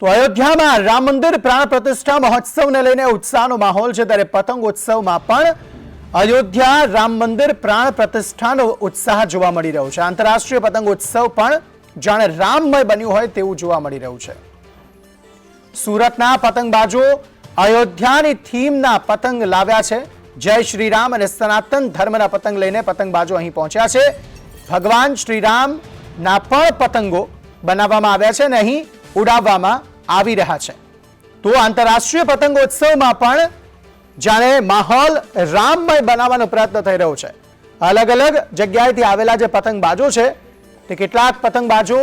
તો અયોધ્યામાં રામ મંદિર પ્રાણ પ્રતિષ્ઠા મહોત્સવને લઈને ઉત્સાહનો માહોલ છે ત્યારે પતંગ ઉત્સવમાં પણ અયોધ્યા રામ મંદિર પ્રાણ પ્રતિષ્ઠાનો ઉત્સાહ જોવા મળી રહ્યો છે. આંતરરાષ્ટ્રીય પતંગ ઉત્સવ પણ જાણે રામમય બન્યું હોય તેવું જોવા મળી રહ્યું છે. સુરતના પતંગબાજો અયોધ્યાની થીમના પતંગ લાવ્યા છે. જય શ્રી રામ અને સનાતન ધર્મના પતંગ લઈને પતંગબાજો અહીં પહોંચ્યા છે. ભગવાન શ્રીરામના પણ પતંગો બનાવવામાં આવ્યા છે અને અહીં ઉડાવવામાં આવી રહ્યા છે. તો આંતરરાષ્ટ્રીય પતંગોત્સવમાં પણ જાણે માહોલ રામમય બનાવવાનો પ્રયત્ન થઈ રહ્યો છે. અલગ અલગ જગ્યાએથી આવેલા જે પતંગબાજો છે, તે કેટલાક પતંગબાજો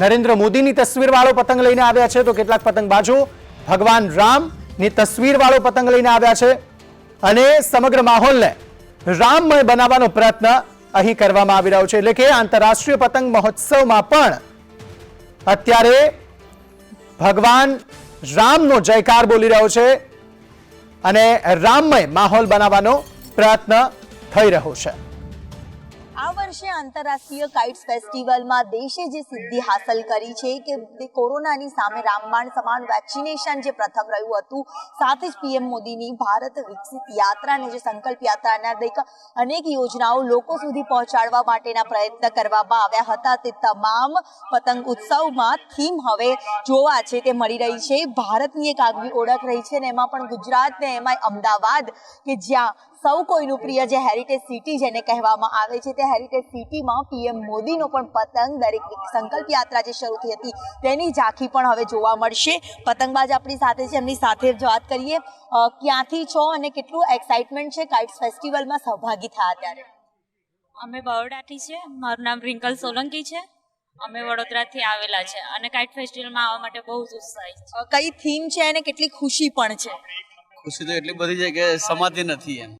નરેન્દ્ર મોદીની તસવીરવાળો પતંગ લઈને આવ્યા છે, તો કેટલાક પતંગબાજો ભગવાન રામની તસવીરવાળો પતંગ લઈને આવ્યા છે અને સમગ્ર માહોલને રામમય બનાવવાનો પ્રયત્ન અહીં કરવામાં આવી રહ્યો છે. એટલે કે આંતરરાષ્ટ્રીય પતંગ મહોત્સવમાં પણ અત્યારે ભગવાન રામનો જયકાર બોલી રહ્યો છે અને રામમય માહોલ બનાવવાનો પ્રયત્ન થઈ રહ્યો છે. વર્ષે આંતરરાષ્ટ્રીય કાઇટ્સ ફેસ્ટિવલમાં દેશે જે સિદ્ધિ હાંસલ કરી છે કે કોરોનાની સામે રામબાણ સમાન વેક્સિનેશન જે પ્રથમ રહ્યું હતું, સાથે જ પીએમ મોદીની ભારત વિકસિત યાત્રાને જે સંકલ્પ યાત્રાના દરેક અનેક યોજનાઓ લોકો સુધી પહોંચાડવા માટેના પ્રયત્ન કરવામાં આવ્યા હતા. તે તમામ પતંગ ઉત્સવમાં થીમ હવે જોવા છે તે મળી રહી છે. ભારતની એક આગવી ઓળખ રહી છે અને એમાં પણ ગુજરાત ને એમાં અમદાવાદ કે જ્યાં સૌ કોઈનું પ્રિય જે હેરિટેજ સિટી જેને કહેવામાં આવે છે તે હેરિટેજ સિટીમાં પીએમ મોદીનો પણ પતંગ દરેક સંકલ્પ યાત્રા જે શરૂ થઈ હતી તેની ઝાંખી પણ હવે જોવા મળશે. પતંગબાજ આપણી સાથે છે એમની સાથે જ વાત કરીએ. ક્યાંથી છો અને કેટલું એક્સાઇટમેન્ટ છે? કાઇટ્સ ફેસ્ટિવલમાં સહભાગી થયા ત્યારે. અમે બરોડાથી છે. મારું નામ રિંકલ સોલંકી છે. અમે વડોદરાથી આવેલા છે અને કાઇટ ફેસ્ટિવલમાં આવવા માટે બહુ જ ઉત્સાહિત છે. કઈ થીમ છે અને કેટલી ખુશી પણ છે? ખુશી તો એટલી બધી છે કે સમાતી નથી એમ.